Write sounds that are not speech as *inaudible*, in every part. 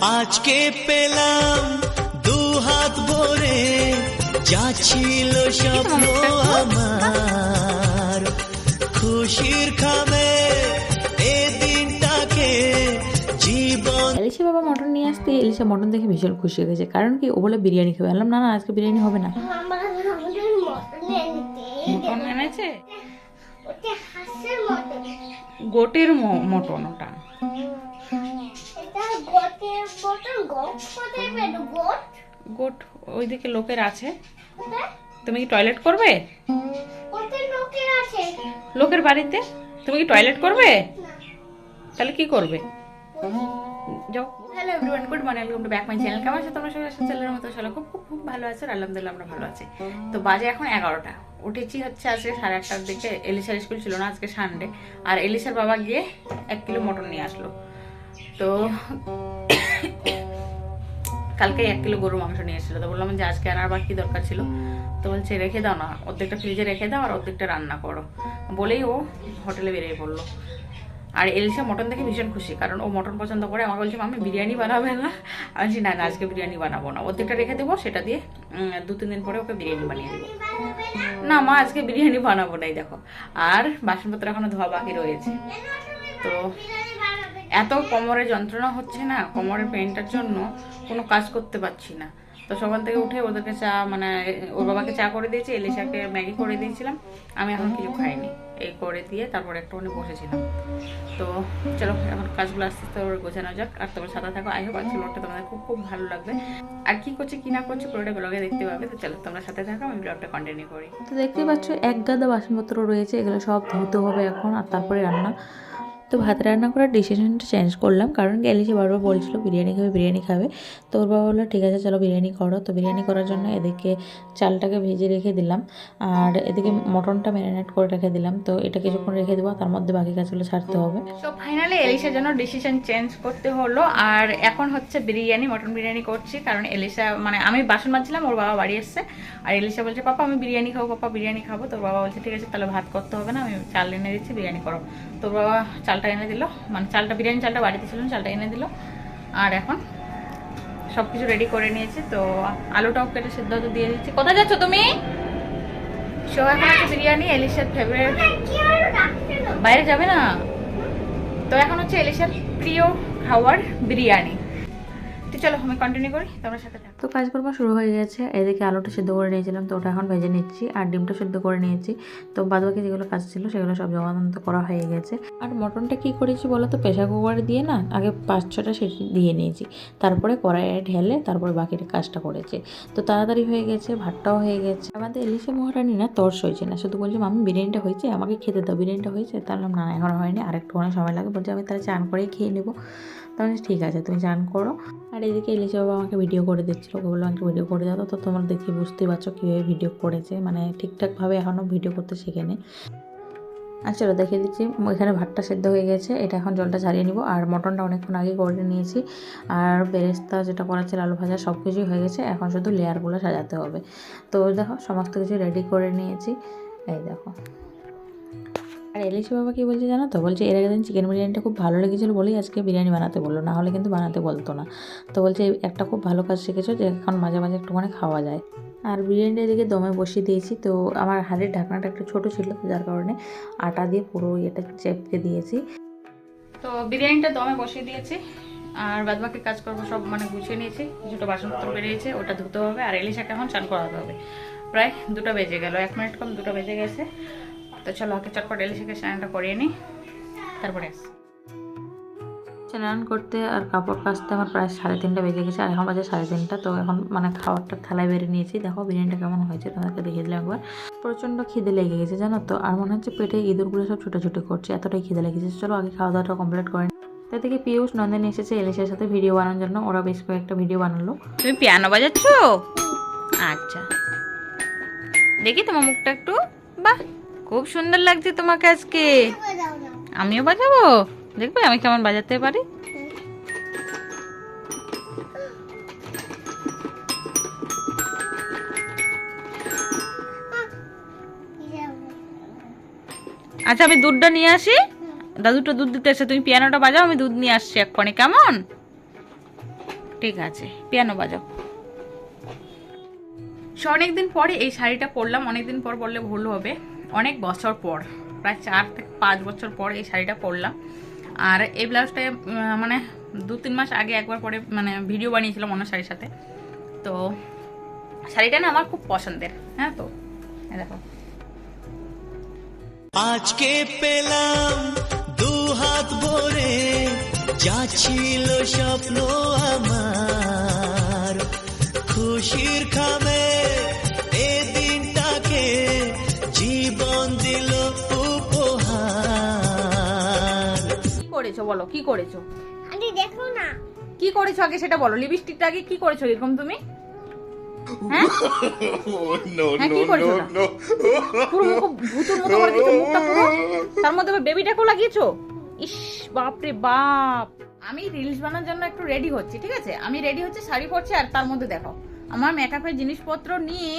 আজকে পেলাম দু হাত ভরে যা ছিল স্বপ্ন আমার। খুশির খাবে এ দিনটাকে জীবন এলিশা বাবা মটন নিয়ে আসতে এলিশা মটন দেখে ভীষণ খুশি হয়ে গেছে। কারণ কি? ও বলে বিরিয়ানি খাবে। বললাম না না আজকে বিরিয়ানি হবে না। মটন এনেছে। গোটের মটন ওটা এটা গোটের মটন গোট? কোথায় পেল গোট? গোট ওইদিকে লোকের আছে। তুমি কি টয়লেট করবে? লোকের বাড়িতে? তুমি কি টয়লেট করবে? তাহলে কি করবে? যাও। Hello everyone good morning welcome to back my channel কেমন আছে তোমরা? সবাই চ্যানেলের মতো সবাই খুব খুব খুব ভালো আছে আলহামদুলিল্লাহ আমরা ভালো আছি। তো বাজে এখন এগারোটা। উঠেছি হচ্ছে আজকে সাড়ে আটটার দিকে। এলিশার স্কুল ছিল না আজকে সানডে আর এলিশার বাবা গিয়ে এক কিলো মটন নিয়ে আসলো। তো কালকে এক কিলো গরুর মাংস নিয়ে এসেছিল। তো বললাম যে আজকে আনার বাকি দরকার ছিল? তো বলছে, রেখে দাও না। অর্ধেকটা ফ্রিজে রেখে দাও আর অর্ধেকটা রান্না করো। বলেই ও হোটেলে বেরিয়ে পড়ল। আর এলিশা মটন দেখে ভীষণ খুশি, কারণ ও মটন পছন্দ করে। আমাকে বলছে আমি বিরিয়ানি বানাবে না? আমি বলছি, না না, আজকে বিরিয়ানি বানাবো না। অর্ধেকটা রেখে দেবো, সেটা দিয়ে দু, তিন দিন পরে ওকে বিরিয়ানি বানিয়ে দেবো। না, মা, আজকে বিরিয়ানি বানাবো নাই, দেখো। আর বাসনপত্র এখনও ধোয়া বাকি রয়েছে। তো এত কোমরে যন্ত্রণা হচ্ছে না, কোমরের পেনটার জন্য কোনো কাজ করতে পারছি না। তো সকাল থেকে উঠে ওদেরকে চা মানে ওর বাবাকে চা করে দিয়েছি, এলিশাকে ম্যাগি করে দিয়েছিলাম। আমি এখন কিছু খাইনি। এই করে দিয়ে তারপর একটুখানি বসেছিলাম। তো চলো, এখন কাজগুলো আস্তে আস্তে গোছানো যাক। আর তোমার সাথে থাকো। আই হোপ আজকে ব্লগটা তোমাদের খুব খুব ভালো লাগবে। আর কি করছে, কি না করছে, পুরোটা ব্লগে দেখতে পাবে। তো চলো, তোমরা সাথে থাকো, আমি ব্লগটা কন্টিনিউ করি। তো দেখতে পাচ্ছ, এক গাদা বাসনপত্র রয়েছে। এগুলো সব ধুতে হবে এখন, আর তারপরে রান্না। তো ভাত রান্না করার ডিসিশনটা চেঞ্জ করলাম, কারণ এলিশা বারবার বলছিল বিরিয়ানি খাবে বিরিয়ানি খাবে। তো ওর বাবা বলল, ঠিক আছে, চলো বিরিয়ানি করো। তো বিরিয়ানি করার জন্য এদিকে চালটাকে ভেজে রেখে দিলাম, আর এদিকে মটনটা ম্যারিনেট করে রেখে দিলাম। তো এটা কিছুক্ষণ রেখে দেবো, তার মধ্যে বাকি কাজগুলো ছাড়তে হবে। তো ফাইনালি এলিশার জন্য ডিসিশন চেঞ্জ করতে হলো, আর এখন হচ্ছে বিরিয়ানি, মটন বিরিয়ানি করছি, কারণ এলিশা মানে আমি বাসন মাজছিলাম, ওর বাবা বাড়ি এসছে। আর এলিশা বলছে, পাপা, আমি বিরিয়ানি খাব, পাপা, বিরিয়ানি খাব। তোর বাবা বলছে, ঠিক আছে, তাহলে ভাত করতে হবে না, আমি চাল এনে দিচ্ছি, বিরিয়ানি করো। তোর বাবা চালটা এনে দিল। মানে চালটা, বিরিয়ানি চালটা বাড়িতে ছিল চালটা এনে দিল। আর এখন সব কিছু রেডি করে নিয়েছি। তো আলুটাও কেটে সিদ্ধ হতে দিয়ে দিচ্ছি। কোথায় যাচ্ছ তুমি? সো এখন হচ্ছে বিরিয়ানি, এলিশার ফেভারিট বাইরে যাবে না? তো এখন হচ্ছে এলিশার প্রিয় খাওয়ার বিরিয়ানি। তো চলো, আমি কন্টিনিউ করি সাথে থাকো। তো কাজকর্ম শুরু হয়ে গেছে। এদিকে আলুটা সিদ্ধ করে নিয়েছিলাম, তো ওটা এখন ভেজে নিচ্ছি। আর ডিমটা সিদ্ধ করে নিয়েছি। তো বাদবাকি যেগুলো কাজ ছিল, সেগুলো সব জমান্ত করা হয়ে গেছে। আর মটনটা কি করেছি বলো তো? প্রেশার কুকারে দিয়ে না, আগে পাঁচ ছটা সেটি দিয়ে নিয়েছি। তারপরে কড়াইয়ে ঢেলে তারপরে বাকির কাজটা করেছে। তো তাড়াতাড়ি হয়ে গেছে, ভাতটাও হয়ে গেছে। আমাদের এলিশা মহারানি না, তর্স হয়েছে না। শুধু বলছি আমি বিরিয়ানিটা হয়েছে? আমাকে খেতে দাও, বিরিয়ানিটা হয়েছে? তাহলে না এখনও হয়নি। আরেকটু অনেক সময় লাগে বলছে, আমি তাহলে চান করেই খেয়ে নেব। তাহলে ঠিক আছে, তুমি চান করো। আর এদিকে এলিশা বাবা আমাকে ভিডিও করে দিচ্ছিল। ওকে বলল আমাকে ভিডিও করে দাও তো। তোমরা দেখে বুঝতে পারছ কীভাবে ভিডিও করেছে। মানে ঠিকঠাকভাবে এখনও ভিডিও করতে শেখেনি। আর চলো দেখিয়ে দিচ্ছি। এখানে ভাতটা সেদ্ধ হয়ে গেছে। এটা এখন জলটা ছাড়িয়ে নিব। আর মটনটা অনেকক্ষণ আগে করে নিয়েছি। আর বেরেস্তা যেটা করা ছিল, আলু ভাজা সব কিছুই হয়ে গেছে। এখন শুধু লেয়ারগুলো সাজাতে হবে। তো দেখো, সমস্ত কিছু রেডি করে নিয়েছি। এই দেখো। আর এলিশা বাবা কি বলছে জানো তো? বলছে, এর আগের দিন চিকেন বিরিয়ানিটা খুব ভালো লেগেছিলো বলেই আজকে বিরিয়ানি বানাতে বলল। না হলে কিন্তু বানাতে বলতো না। তো বলছে, একটা খুব ভালো কাজ শিখেছো যে এখন মাঝে মাঝে একটুখানি খাওয়া যায়। আর বিরিয়ানিটা এদিকে দমে বসিয়ে দিয়েছি। তো আমার হাড়ির ঢাকনাটা একটু ছোটো ছিল যার কারণে আটা দিয়ে পুরো এটা চেপকে দিয়েছি। তো বিরিয়ানিটা দমে বসিয়ে দিয়েছি। আর বাদ বাকি কাজ করব সব মানে গুছিয়ে নিয়েছি। কিছুটা বাসনপত্র বেরিয়েছে, ওটা ধুতে হবে, আর এলিশাকে এখন চান করাতে হবে। প্রায় দুটো বেজে গেল, এক মিনিট কম দুটো বেজে গেছে। তো চলো আগে চটপট এলে এলিশাকে স্নানটা করিয়ে নিই। তারপরে স্নান করতে আর কাপড় কাচতে আমার প্রায় সাড়ে তিনটা বেজে গেছে আর এখন বাজে সাড়ে তিনটা তো এখন মানে খাবারটা থালায় বেরিয়ে নিয়েছি। দেখো বিরিয়ানিটা কেমন হয়েছে তোমাদেরকে দেখিয়ে দিলাম একবার। প্রচণ্ড খিদে লেগে গেছে জানো তো আর মনে হচ্ছে পেটে ইঁদুরগুলো সব ছুটোছুটি করছে এতটাই খিদে লেগেছে। চলো আগে খাওয়া দাওয়াটা কমপ্লিট করে তাই থেকে পিয়ুষ নন্দিনী এসেছে এলিশের সাথে ভিডিও বানানোর জন্য। ওরা বেশ কয়েকটা ভিডিও বানালো। তুমি পিয়ানো বাজাচ্ছ? আচ্ছা। দেখি তোমার মুখটা একটু। বাহ! খুব সুন্দর লাগছে তোমাকে আজকে। আমিও বাজাবো? দেখবে আমি কেমন বাজাতে পারি? আচ্ছা আমি দুধটা নিয়ে আসি। দাদুটা দুধ দিতে এসে, তুমি পিয়ানোটা বাজাও, আমি দুধ নিয়ে আসছি এক্ষণে, কেমন? ঠিক আছে, পিয়ানো বাজাও। সো অনেকদিন পরে এই শাড়িটা পরলাম, অনেকদিন পর বললে ভুল হবে। অনেক বছর পর, প্রায় চার থেকে পাঁচ বছর পর এই শাড়িটা পরলাম। আর এই ব্লাউজটা মানে দু তিন মাস আগে একবার পরে মানে ভিডিও বানিয়েছিলাম অন্য শাড়ির সাথে। তো শাড়িটা না আমার খুব পছন্দের হ্যাঁ তো? দেখো। আজকে পেলাম দু হাত ভরে, যা ছিল স্বপ্ন আমার। করেছ বলো কি করেছ? আন্টি দেখো না। কি করেছ আগে সেটা বলো লিপস্টিকটা আগে কি করেছ এরকম তুমি? হ্যাঁ? *laughs* হ্যাঁ কি করেছ পুরো মুখ ভূতের মতো করে দিয়েছ মুখটা পুরো। তার মধ্যে বেবিটাকেও লাগিয়েছো? ইস বাপ রে বাপ। আমি রিলস বানানোর জন্য একটু রেডি হচ্ছি ঠিক আছে? আমি রেডি হচ্ছে শাড়ি পরছি আর তার মধ্যে দেখো আমার মেকআপের জিনিসপত্র নিয়ে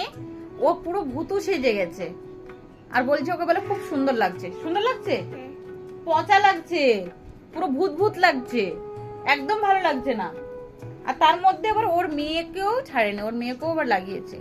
ও পুরো ভূতু সেজে গেছে। আর বলছে ওকে বলে খুব সুন্দর লাগছে। সুন্দর লাগছে? পচা লাগছে। পুরো ভূত ভূত লাগছে। একদম ভালো লাগছে না। আর তার মধ্যে আবার ওর মেয়েকেও ছাড়েনি, ওর মেয়েকেও আবার লাগিয়েছে।